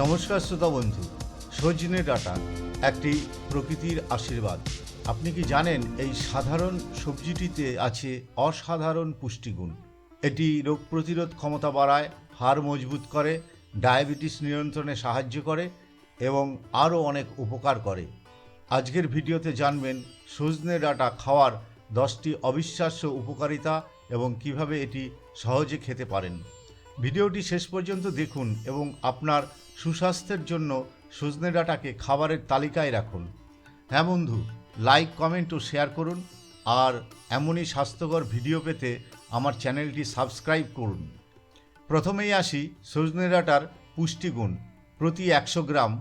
নমস্কার শ্রোতা বন্ধু সজনে ডাটা একটি প্রকৃতির আশীর্বাদ। আপনি কি জানেন এই সাধারণ সবজিটিতে আছে অসাধারণ পুষ্টিগুণ। এটি রোগ প্রতিরোধ ক্ষমতা বাড়ায়, হাড় মজবুত করে, ডায়াবেটিস নিয়ন্ত্রণে সাহায্য করে এবং আরও অনেক উপকার করে। আজকের ভিডিওতে জানবেন সজনে ডাটা খাওয়ার দশটি অবিশ্বাস্য উপকারিতা এবং কীভাবে এটি সহজে খেতে পারেন। ভিডিওটি শেষ পর্যন্ত দেখুন এবং আপনার সুস্বাস্থ্যের জন্য সজনে ডাটাকে খাবারের তালিকায় রাখুন। হ্যাঁ বন্ধু, লাইক, কমেন্ট ও শেয়ার করুন আর এমনই স্বাস্থ্যকর ভিডিও পেতে আমার চ্যানেলটি সাবস্ক্রাইব করুন। প্রথমেই আসি সজনে ডাটার পুষ্টিগুণ। প্রতি একশো গ্রাম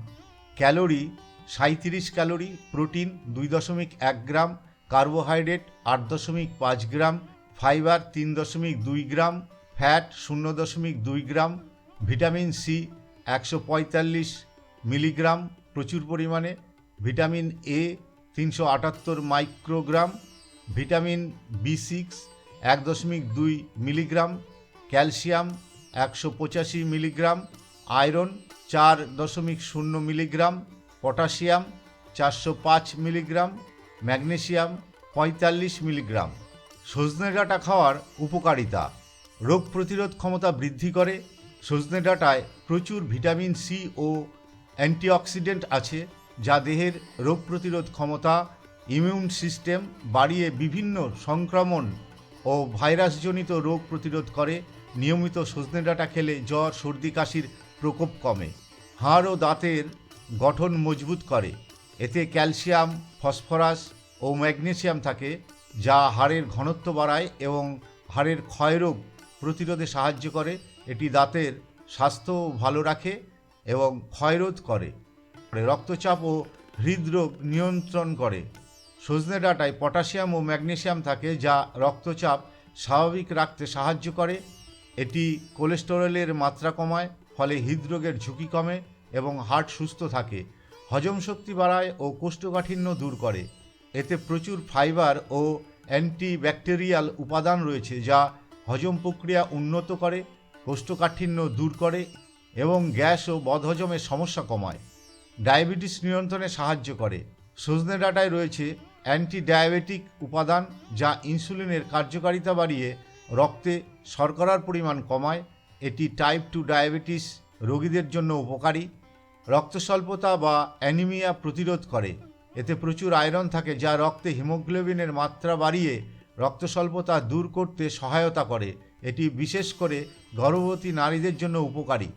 ক্যালোরি সাঁত্রিশ ক্যালোরি, প্রোটিন দুই দশমিক এক গ্রাম, কার্বোহাইড্রেট আট দশমিক পাঁচ গ্রাম, ফাইবার তিন দশমিক দুই গ্রাম ফ্যাট শূন্য দশমিক দুই গ্রাম, ভিটামিন সি একশো পঁয়তাল্লিশ মিলিগ্রাম প্রচুর পরিমাণে, ভিটামিন এ তিনশো আটাত্তর মাইক্রোগ্রাম, ভিটামিন বি সিক্স এক দশমিক দুই মিলিগ্রাম, ক্যালসিয়াম একশো পঁচাশি মিলিগ্রাম, আয়রন চার দশমিক শূন্য মিলিগ্রাম, পটাশিয়াম চারশো পাঁচ মিলিগ্রাম, ম্যাগনেশিয়াম পঁয়তাল্লিশ মিলিগ্রাম। সজনে ডাঁটা খাওয়ার উপকারিতা? রোগ প্রতিরোধ ক্ষমতা বৃদ্ধি করে। সজনে ডাঁটায় প্রচুর ভিটামিন সি ও অ্যান্টিঅক্সিডেন্ট আছে, যা দেহের রোগ প্রতিরোধ ক্ষমতা, ইমিউন সিস্টেম বাড়িয়ে বিভিন্ন সংক্রমণ ও ভাইরাসজনিত রোগ প্রতিরোধ করে। নিয়মিত সজনে ডাঁটা খেলে জ্বর, সর্দি, কাশির প্রকোপ কমে। হাড় ও দাঁতের গঠন মজবুত করে। এতে ক্যালসিয়াম, ফসফরাস ও ম্যাগনেসিয়াম থাকে, যা হাড়ের ঘনত্ব বাড়ায় এবং হাড়ের ক্ষয়রোগ প্রতিরোধে সাহায্য করে, এটি দাঁতের স্বাস্থ্য ভালো রাখে এবং ক্ষয়রোধ করে রক্তচাপ ও হৃদরোগ নিয়ন্ত্রণ করে। সজনে ডাঁটায় পটাশিয়াম ও ম্যাগনেসিয়াম থাকে যা রক্তচাপ স্বাভাবিক রাখতে সাহায্য করে। এটি কোলেস্টেরলের মাত্রা কমায়, ফলে হৃদরোগের ঝুঁকি কমে এবং হার্ট সুস্থ থাকে, হজম শক্তি বাড়ায় ও কোষ্ঠকাঠিন্য দূর করে। এতে প্রচুর ফাইবার ও অ্যান্টিব্যাকটেরিয়াল উপাদান রয়েছে যা হজম প্রক্রিয়া উন্নত করে, কোষ্ঠকাঠিন্য দূর করে এবং গ্যাস ও বদহজমের সমস্যা কমায়। ডায়াবেটিস নিয়ন্ত্রণে সাহায্য করে। সজনে ডাঁটায় রয়েছে অ্যান্টি ডায়াবেটিক উপাদান যা ইনসুলিনের কার্যকারিতা বাড়িয়ে রক্তে শর্করার পরিমাণ কমায়। এটি টাইপ টু ডায়াবেটিস রোগীদের জন্য উপকারী। রক্তস্বল্পতা বা অ্যানিমিয়া প্রতিরোধ করে। এতে প্রচুর আয়রন থাকে যা রক্তে হিমোগ্লোবিনের মাত্রা বাড়িয়ে রক্ত স্বল্পতা দূর করতে সহায়তা করে। এটি বিশেষ করে গর্ভবতী নারীদের জন্য উপকারী।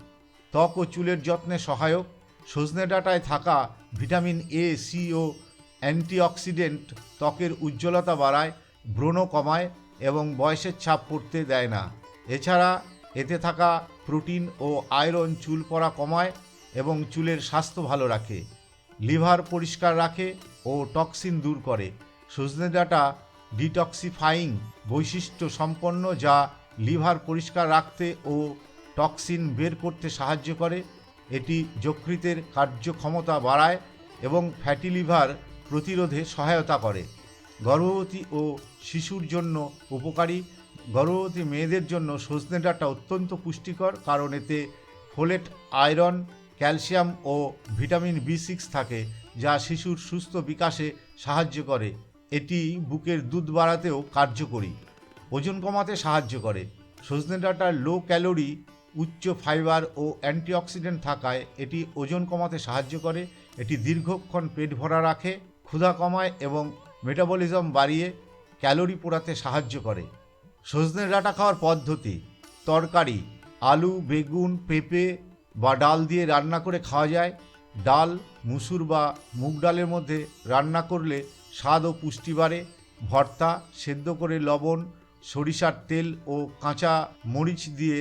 ত্বক ও চুলের যত্নে সহায়ক। সজনে ডাঁটায় থাকা ভিটামিন এ সি ও অ্যান্টিঅক্সিডেন্ট ত্বকের উজ্জ্বলতা বাড়ায়, ব্রণ কমায় এবং বয়সের ছাপ পড়তে দেয় না। এছাড়া এতে থাকা প্রোটিন ও আয়রন চুল পড়া কমায় এবং চুলের স্বাস্থ্য ভালো রাখে। লিভার পরিষ্কার রাখে ও টক্সিন দূর করে। সজনে ডাঁটা ডিটক্সিফাইং বৈশিষ্ট্য সম্পন্ন যা লিভার পরিষ্কার রাখতে ও টক্সিন বের করতে সাহায্য করে। এটি যকৃতের কার্যক্ষমতা বাড়ায় এবং ফ্যাটি লিভার প্রতিরোধে সহায়তা করে। গর্ভবতী ও শিশুর জন্য উপকারী। গর্ভবতী মেয়েদের জন্য সজনে ডাঁটা অত্যন্ত পুষ্টিকর, কারণ এতে ফোলেট, আয়রন, ক্যালসিয়াম ও ভিটামিন বি সিক্স থাকে, যা শিশুর সুস্থ বিকাশে সাহায্য করে। এটি বুকের দুধ বাড়াতেও কার্যকরী, ওজন কমাতে সাহায্য করে। সজনে ডাঁটার লো ক্যালোরি, উচ্চ ফাইবার ও অ্যান্টিঅক্সিডেন্ট থাকায় এটি ওজন কমাতে সাহায্য করে, এটি দীর্ঘক্ষণ পেট ভরা রাখে, ক্ষুধা কমায় এবং মেটাবলিজম বাড়িয়ে ক্যালোরি পোড়াতে সাহায্য করে। সজনে ডাঁটা খাওয়ার পদ্ধতি, তরকারি, আলু, বেগুন, পেঁপে বা ডাল দিয়ে রান্না করে খাওয়া যায়। ডাল, মুসুর বা মুগ ডালের মধ্যে রান্না করলে স্বাদ ও পুষ্টি বাড়ে ভর্তা সেদ্ধ করে লবণ, সরিষার তেল ও কাঁচা মরিচ দিয়ে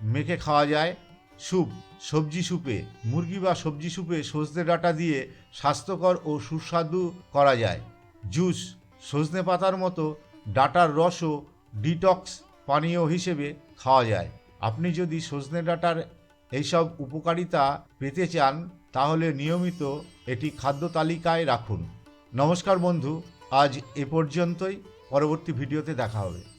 মেখে খাওয়া যায়। স্যুপ, সবজি স্যুপে, মুরগি বা সবজি স্যুপে সজনে ডাঁটা দিয়ে স্বাস্থ্যকর ও সুস্বাদু করা যায়। জুস, সজনে পাতার মতো ডাঁটার রসও ডিটক্স পানীয় হিসেবে খাওয়া যায়। আপনি যদি সজনে ডাটার এইসব উপকারিতা পেতে চান, তাহলে নিয়মিত এটি খাদ্য তালিকায় রাখুন। নমস্কার বন্ধু আজ এ পর্যন্তই। পরবর্তী ভিডিওতে দেখা হবে।